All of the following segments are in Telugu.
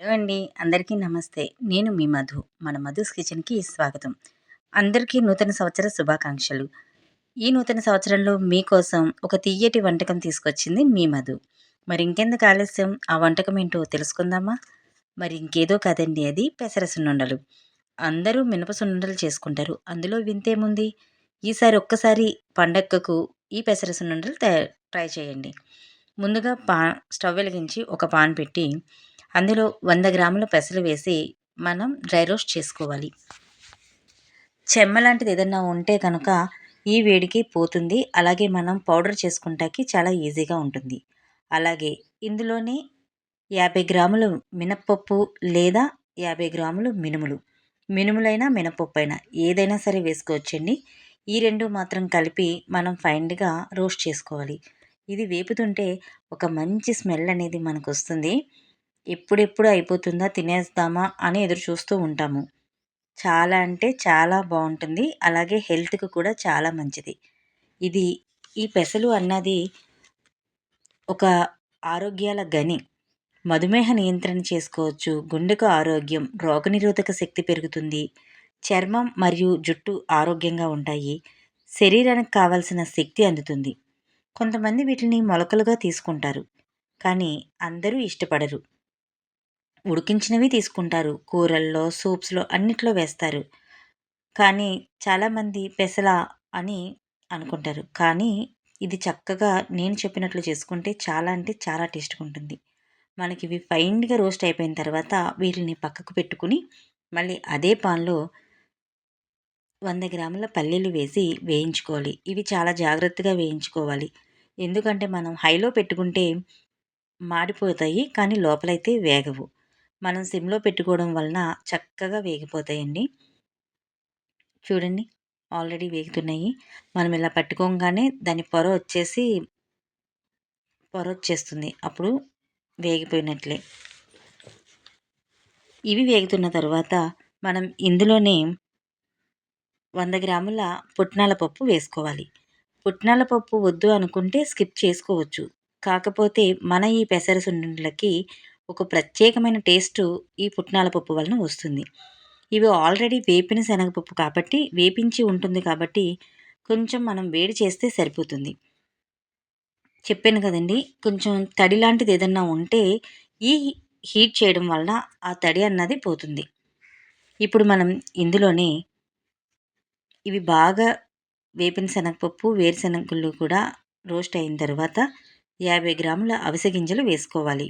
హలో అండి అందరికీ నమస్తే. నేను మీ మధు. మన మధుస్ కిచెన్కి స్వాగతం. అందరికీ నూతన సంవత్సర శుభాకాంక్షలు. ఈ నూతన సంవత్సరంలో మీకోసం ఒక తీయటి వంటకం తీసుకొచ్చింది మీ మధు. మరి ఇంకెందుకు ఆలస్యం? ఆ వంటకం ఏంటో తెలుసుకుందామా? మరి ఇంకేదో కాదండి అది పెసర సున్నుండలు. అందరూ మినప సున్నుండలు చేసుకుంటారు. అందులో వింతేముంది? ఈసారి ఒక్కసారి పండగకు ఈ పెసర సున్నుండలు ట్రై చేయండి. ముందుగా పా స్టవ్ వెలిగించి ఒక పాన్ పెట్టి అందులో వంద గ్రాముల పెసలు వేసి మనం డ్రై రోస్ట్ చేసుకోవాలి. చెమ్మ లాంటిది ఏదన్నా ఉంటే కనుక ఈ వేడికి పోతుంది. అలాగే మనం పౌడర్ చేసుకుంటాకి చాలా ఈజీగా ఉంటుంది. అలాగే ఇందులోనే యాభై గ్రాములు మినప్పప్పు లేదా యాభై గ్రాములు మినుములు. మినుములైనా మినపప్పు అయినా ఏదైనా సరే వేసుకోవచ్చండి. ఈ రెండు మాత్రం కలిపి మనం ఫైన్గా రోస్ట్ చేసుకోవాలి. ఇది వేపుతుంటే ఒక మంచి స్మెల్ అనేది మనకు వస్తుంది ఎప్పుడెప్పుడు అయిపోతుందా తినేస్తామా అని ఎదురు చూస్తూ ఉంటాము. చాలా అంటే చాలా బాగుంటుంది అలాగే హెల్త్కి కూడా చాలా మంచిది. ఇది ఈ పెసలు అన్నది ఒక ఆరోగ్యాల గని. మధుమేహ నియంత్రణ చేసుకోవచ్చు. గుండెకు ఆరోగ్యం రోగనిరోధక శక్తి పెరుగుతుంది. చర్మం మరియు జుట్టు ఆరోగ్యంగా ఉంటాయి. శరీరానికి కావలసిన శక్తి అందుతుంది. కొంతమంది వీటిని మొలకలుగా తీసుకుంటారు. కానీ అందరూ ఇష్టపడరు. ఉడికించినవి తీసుకుంటారు. కూరల్లో సూప్స్లో అన్నిట్లో వేస్తారు. కానీ చాలామంది పెసల అని అనుకుంటారు. కానీ ఇది చక్కగా నేను చెప్పినట్లు చేసుకుంటే చాలా అంటే చాలా టేస్ట్గా ఉంటుంది మనకి ఇవి ఫైన్గా రోస్ట్ అయిపోయిన తర్వాత వీటిని పక్కకు పెట్టుకుని మళ్ళీ అదే పాన్లో వంద గ్రాముల పల్లీలు వేసి వేయించుకోవాలి. ఇవి చాలా జాగ్రత్తగా వేయించుకోవాలి. ఎందుకంటే మనం హైలో పెట్టుకుంటే మాడిపోతాయి కానీ లోపలైతే వేగవు. మనం సిమ్లో పెట్టుకోవడం వలన చక్కగా వేగిపోతాయండి. చూడండి ఆల్రెడీ వేగుతున్నాయి. మనం ఇలా పట్టుకోగానే దాని పొర వచ్చేసి పొర వచ్చేస్తుంది. అప్పుడు వేగిపోయినట్లే. ఇవి వేగుతున్న తర్వాత మనం ఇందులోనే వంద గ్రాముల పుట్నాల పప్పు వేసుకోవాలి. పుట్నాల పప్పు వద్దు అనుకుంటే స్కిప్ చేసుకోవచ్చు. కాకపోతే మన ఈ పెసర ఒక ప్రత్యేకమైన టేస్టు ఈ పుట్నాల పప్పు వలన వస్తుంది. ఇవి ఆల్రెడీ వేపిన శనగపప్పు కాబట్టి వేపించి ఉంటుంది కాబట్టి కొంచెం మనం వేడి చేస్తే సరిపోతుంది. చెప్పాను కదండి కొంచెం తడి లాంటిది ఏదన్నా ఉంటే ఈ హీట్ చేయడం వలన ఆ తడి అన్నది పోతుంది. ఇప్పుడు మనం ఇందులోనే ఇవి బాగా వేపిన శనగపప్పు వేరుశనగలు కూడా రోస్ట్ అయిన తర్వాత యాభై గ్రాముల అవిసె గింజలు వేసుకోవాలి.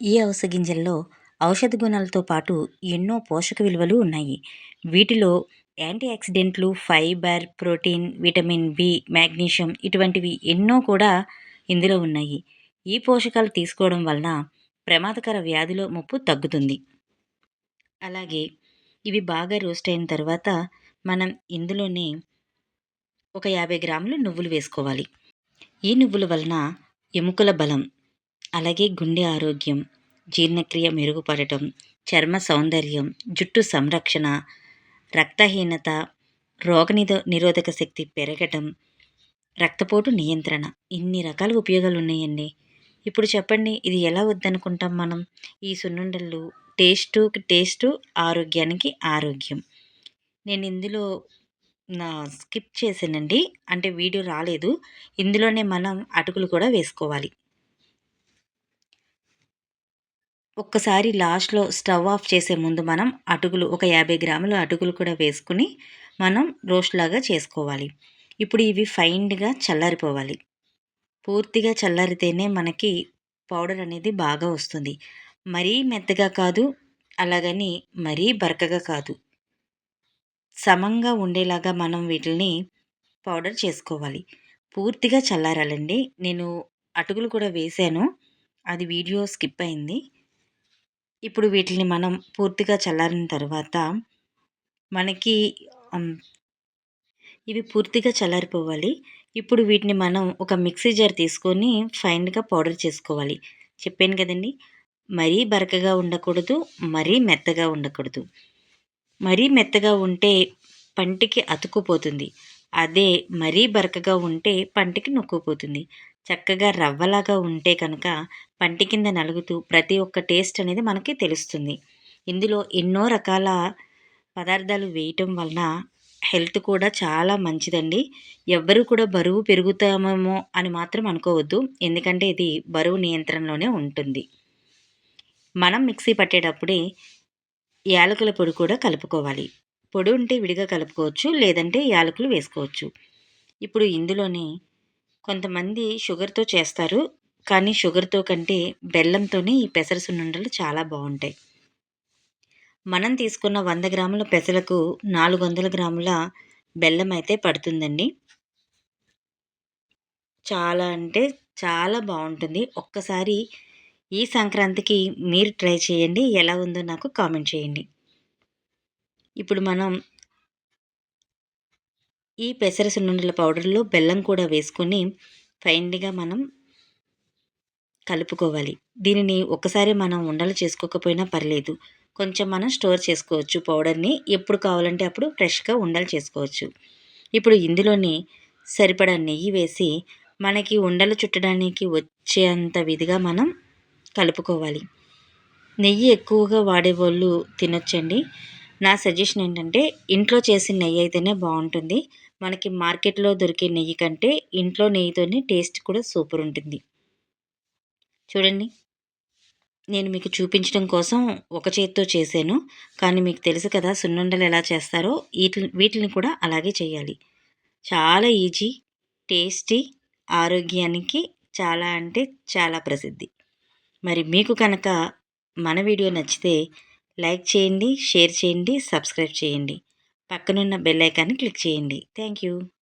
ఈ అవస గింజల్లో ఔషధ గుణాలతో పాటు ఎన్నో పోషక విలువలు ఉన్నాయి. వీటిలో యాంటీ ఆక్సిడెంట్లు fibre protein vitamin B magnesium ఇటువంటివి ఎన్నో కూడా ఇందులో ఉన్నాయి. ఈ పోషకాలు తీసుకోవడం వలన ప్రమాదకర వ్యాధుల ముప్పు తగ్గుతుంది. అలాగే ఇవి బాగా రోస్ట్ అయిన తర్వాత మనం ఇందులోనే ఒక యాభై గ్రాములు నువ్వులు వేసుకోవాలి. ఈ నువ్వుల వలన ఎముకల బలం అలాగే గుండె ఆరోగ్యం జీర్ణక్రియ మెరుగుపడటం చర్మ సౌందర్యం జుట్టు సంరక్షణ రక్తహీనత రోగనిరో నిరోధక శక్తి పెరగటం రక్తపోటు నియంత్రణ. ఇన్ని రకాల ఉపయోగాలు ఉన్నాయండి. ఇప్పుడు చెప్పండి ఇది ఎలా వద్దనుకుంటాం మనం? ఈ సున్నుండలు టేస్టుకి టేస్టు ఆరోగ్యానికి ఆరోగ్యం. నేను ఇందులో నా స్కిప్ చేసానండి అంటే వీడియో రాలేదు. ఇందులోనే మనం అటుకులు కూడా వేసుకోవాలి. ఒక్కసారి లాస్ట్లో స్టవ్ ఆఫ్ చేసే ముందు మనం అటుకులు ఒక యాభై గ్రాముల అటుకులు కూడా వేసుకుని మనం రోస్ట్ లాగా చేసుకోవాలి. ఇప్పుడు ఇవి ఫైన్గా చల్లారిపోవాలి. పూర్తిగా చల్లారితేనే మనకి పౌడర్ అనేది బాగా వస్తుంది. మరీ మెత్తగా కాదు అలాగని మరీ బరకగా కాదు. సమంగా ఉండేలాగా మనం వీటిని పౌడర్ చేసుకోవాలి. పూర్తిగా చల్లారాలండి. నేను అటుకులు కూడా వేసాను. అది వీడియో స్కిప్ అయింది. ఇప్పుడు వీటిని మనం పూర్తిగా చల్లారిన తర్వాత మనకి ఇవి పూర్తిగా చల్లారిపోవాలి. ఇప్పుడు వీటిని మనం ఒక మిక్సీ జార్ తీసుకొని ఫైన్గా పౌడర్ చేసుకోవాలి. చెప్పాను కదండి మరీ బరకగా ఉండకూడదు మరీ మెత్తగా ఉండకూడదు. మరీ మెత్తగా ఉంటే పంటికి అతుక్కుపోతుంది. అదే మరీ బరకగా ఉంటే పంటికి నొక్కుపోతుంది. చక్కగా రవ్వలాగా ఉంటే కనుక పంటి కింద నలుగుతూ ప్రతి ఒక్క టేస్ట్ అనేది మనకి తెలుస్తుంది. ఇందులో ఎన్నో రకాల పదార్థాలు వేయటం వలన హెల్త్ కూడా చాలా మంచిదండి. ఎవ్వరు కూడా బరువు పెరుగుతామేమో అని మాత్రం అనుకోవద్దు. ఎందుకంటే ఇది బరువు నియంత్రణలోనే ఉంటుంది. మనం మిక్సీ పట్టేటప్పుడే యాలకుల పొడి కూడా కలుపుకోవాలి. పొడి ఉంటే విడిగా కలుపుకోవచ్చు లేదంటే యాలకులు వేసుకోవచ్చు. ఇప్పుడు ఇందులోనే కొంతమంది షుగర్తో చేస్తారు. కానీ షుగర్తో కంటే బెల్లంతోనే ఈ పెసర సున్నుండలు చాలా బాగుంటాయి మనం తీసుకున్న వంద గ్రాముల పెసలకు నాలుగు వందల గ్రాముల బెల్లం అయితే పడుతుందండి. చాలా అంటే చాలా బాగుంటుంది ఒక్కసారి ఈ సంక్రాంతికి మీరు ట్రై చేయండి. ఎలా ఉందో నాకు కామెంట్ చేయండి. ఇప్పుడు మనం ఈ పెసర సున్నుండల పౌడర్లో బెల్లం కూడా వేసుకొని ఫైన్గా మనం కలుపుకోవాలి. దీనిని ఒకసారి మనం ఉండలు చేసుకోకపోయినా పర్లేదు. కొంచెం మనం స్టోర్ చేసుకోవచ్చు పౌడర్ని. ఎప్పుడు కావాలంటే అప్పుడు ఫ్రెష్గా ఉండలు చేసుకోవచ్చు. ఇప్పుడు ఇందులోని సరిపడా నెయ్యి వేసి మనకి ఉండలు చుట్టడానికి వచ్చేంత విధిగా మనం కలుపుకోవాలి. నెయ్యి ఎక్కువగా వాడేవాళ్ళు తినొచ్చండి. నా సజెషన్ ఏంటంటే ఇంట్లో చేసిన నెయ్యి అయితేనే బాగుంటుంది. మనకి మార్కెట్లో దొరికే నెయ్యి కంటే ఇంట్లో నెయ్యితోనే టేస్ట్ కూడా సూపర్ ఉంటుంది. చూడండి. నేను మీకు చూపించడం కోసం ఒక చేతితో చేశాను. కానీ మీకు తెలుసు కదా సున్నుండలు ఎలా చేస్తారో వీటిని వీటిని కూడా అలాగే చేయాలి. చాలా ఈజీ టేస్టీ ఆరోగ్యానికి చాలా అంటే చాలా ప్రసిద్ధి. మరి మీకు కనుక మన వీడియో నచ్చితే లైక్ చేయండి షేర్ చేయండి సబ్స్క్రైబ్ చేయండి. పక్కనున్న బెల్ ఐకాన్ని క్లిక్ చేయండి. Thank you